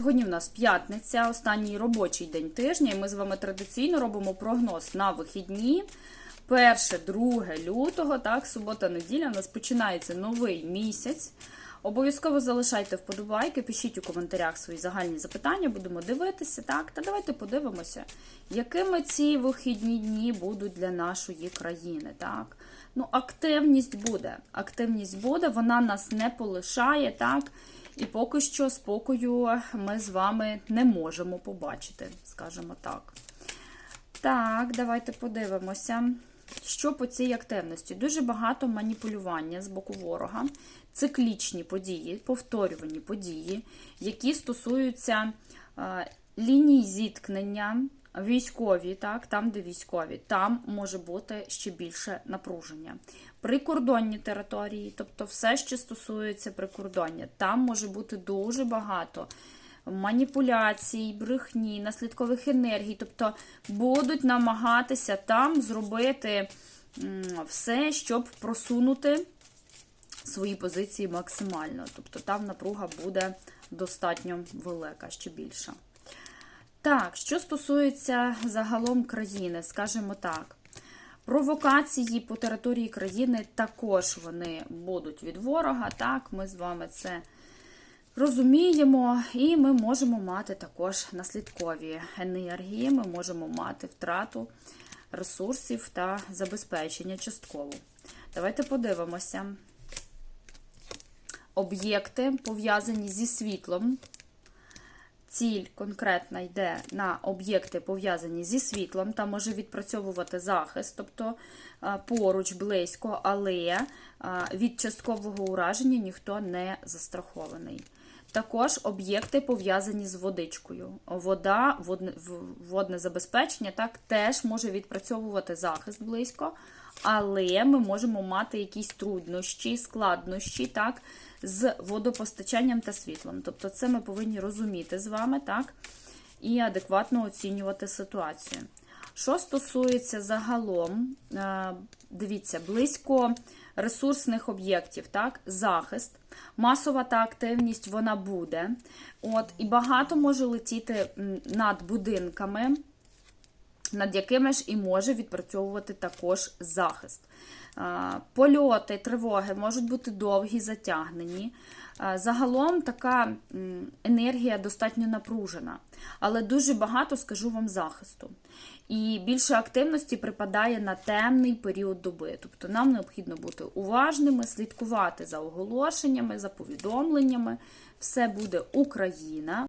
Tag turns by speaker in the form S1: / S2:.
S1: Сьогодні в нас п'ятниця, останній робочий день тижня, і ми з вами традиційно робимо прогноз на вихідні. 1-2 лютого, так, субота-неділя, у нас починається новий місяць. Обов'язково залишайте вподобайки, пишіть у коментарях свої загальні запитання, будемо дивитися. так. Та давайте подивимося, якими ці вихідні дні будуть для нашої країни. так. Ну, Активність буде. Активність буде, вона нас не полишає, так. І поки що спокою ми з вами не можемо побачити, скажімо так. Так, давайте подивимося. Що по цій активності? Дуже багато маніпулювання з боку ворога, циклічні події, повторювані події, які стосуються е, ліній зіткнення, військові, так, там, де військові, там може бути ще більше напруження. Прикордонні території, тобто все, що стосується прикордоння, там може бути дуже багато маніпуляцій, брехні, наслідкових енергій. Тобто будуть намагатися там зробити все, щоб просунути свої позиції максимально. Тобто там напруга буде достатньо велика, ще більша. Так, що стосується загалом країни, скажімо так. Провокації по території країни також вони будуть від ворога. Так, ми з вами це розуміємо, і ми можемо мати також наслідкові енергії, ми можемо мати втрату ресурсів та забезпечення частково. Давайте подивимося. Об'єкти пов'язані зі світлом. Ціль конкретна йде на об'єкти, пов'язані зі світлом, та може відпрацьовувати захист, тобто поруч, близько, але від часткового ураження ніхто не застрахований. Також об'єкти пов'язані з водичкою. Вода, водне, водне забезпечення так, теж може відпрацьовувати захист близько, але ми можемо мати якісь труднощі, складнощі так, з водопостачанням та світлом. Тобто, це ми повинні розуміти з вами так, і адекватно оцінювати ситуацію. Що стосується загалом, дивіться, близько ресурсних об'єктів, так, захист, масова та активність вона буде. От, І багато може летіти над будинками, над якими ж і може відпрацьовувати також захист. Польоти, тривоги можуть бути довгі, затягнені. Загалом така енергія достатньо напружена, але дуже багато скажу вам захисту. І більше активності припадає на темний період доби. Тобто нам необхідно бути уважними, слідкувати за оголошеннями, за повідомленнями. Все буде Україна.